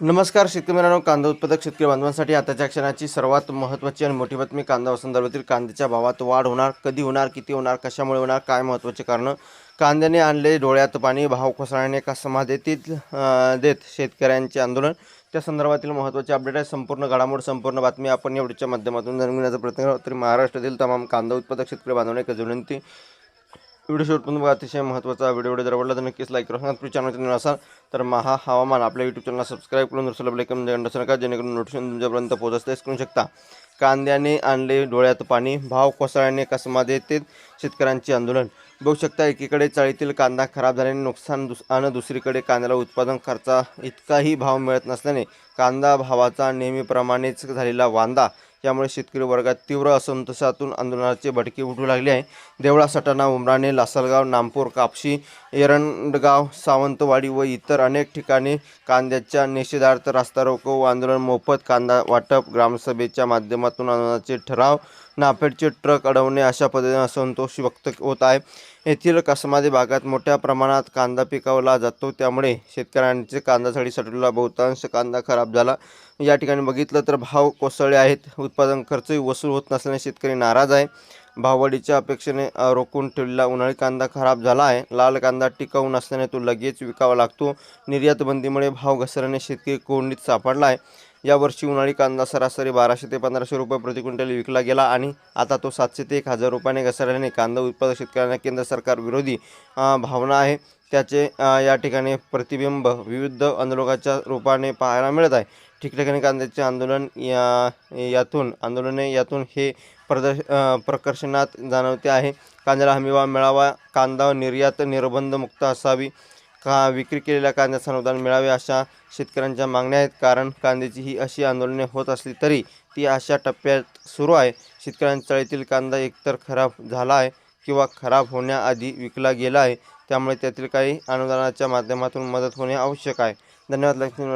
नमस्कार शेतकरी मित्रांनो. कांदा उत्पादक शेतकरी बांधवांसाठी आताच्या क्षणाची सर्वात महत्त्वाची आणि मोठी बातमी कांदा संदर्भातील कांद्याच्या भावात वाढ होणार कधी होणार किती होणार कशामुळे होणार काय महत्त्वाचे कारणं? कांद्याने आणले डोळ्यात पाणी भाव कोसळण्याने का समाधीतील देत शेतकऱ्यांचे आंदोलन? त्या संदर्भातील महत्त्वाचे अपडेट आहे. संपूर्ण घडामोड संपूर्ण बातमी आपण या माध्यमातून जाणून घेण्याचा प्रयत्न करतो तरी महाराष्ट्रातील तमाम कांदा उत्पादक शेतकरी बांधवांना एक विनंती व्हिडिओ शेवटपर्यंत बघा अतिशय महत्त्वाचा व्हिडिओ जर आवडला तर नक्कीच लाईक करा. तुम्ही चॅनल चॅनल असाल तर महा हवामान आपल्या यूट्यूब चॅनलला सबस्क्राईब करून दुसरं ब्लेक घंटा का जेणेकरून नोटिफिकेशन तुमच्यापर्यंत पोहोचतेच करू शकता. कांद्याने आणले डोळ्यात पाणी भाव कोसळल्याने कसमा देते शेतकऱ्यांचे आंदोलन. बघू शकता एकीकडे चाळीतील कांदा खराब झाल्याने नुकसान दुस आणि दुसरीकडे कांद्याला उत्पादन खर्चा इतकाही भाव मिळत नसल्याने कांदा भावाचा नेहमीप्रमाणेच झालेला वांदा यामुळे शेतकरी वर्गात तीव्र असंतोषातून आंदोलनाचे भडके उठू लागले आहे. देवळा सटाणा उमराणे लासलगाव नामपूर कापशी एरंडगाव सावंतवाडी व इतर अनेक ठिकाणी कांद्याच्या निषेधार्थ रास्ता रोको व आंदोलन मोफत कांदा वाटप ग्रामसभेच्या माध्यमातून आंदोलनाचे ठराव नाफेडचे ट्रक अडवणे अशा पद्धतीने असंतोष व्यक्त होत आहे. येथील कसमादी भागात मोठ्या प्रमाणात कांदा पिकवला जातो. त्यामुळे शेतकऱ्यांचे कांदा झाडी साठवलेला बहुतांश कांदा खराब झाला. या ठिकाणी बघितलं तर भाव कोसळले आहेत. उत्पादन खर्चही वसूल होत नसल्याने शेतकरी नाराज आहे. भाववाढीच्या अपेक्षेने रोखून ठेवलेला उन्हाळी कांदा खराब झाला आहे. लाल कांदा टिकाऊ नसल्याने तो लगेच विकावा लागतो. निर्यातबंदीमुळे भाव घसरल्याने शेतकरी कोंडीत सापडला आहे. यावर्षी उन्हाळी कांदा सरासरी बाराशे ते पंधराशे रुपये प्रति क्विंटल विकला गेला आणि आता तो सातशे ते एक हजार रुपयाने घसरल्याने कांदा उत्पादक शेतकऱ्यांना केंद्र सरकार विरोधी भावना आहे. त्याचे या ठिकाणी प्रतिबिंब विविध आंदोलकाच्या रूपाने पाहायला मिळत आहे. ठिकठिकाणी कांद्याचे आंदोलन या यातून आंदोलने यातून हे प्रदर्श प्रकर्षणात जाणवते आहे. कांद्याला हमीभाव मिळावा कांदा निर्यात निर्बंधमुक्त असावी का विक्री केलेल्या कांद्याचं अनुदान मिळावे अशा शेतकऱ्यांच्या मागण्या आहेत? कारण कांद्याची ही अशी आंदोलने होत असली तरी ती अशा टप्प्यात सुरू आहे. शेतकऱ्यांच्या तळीतील कांदा एकतर खराब झाला आहे किंवा खराब होण्याआधी विकला गेला आहे. त्यामुळे त्यातील काही अनुदानाच्या माध्यमातून मदत होणे आवश्यक आहे. धन्यवाद. लक्ष्मी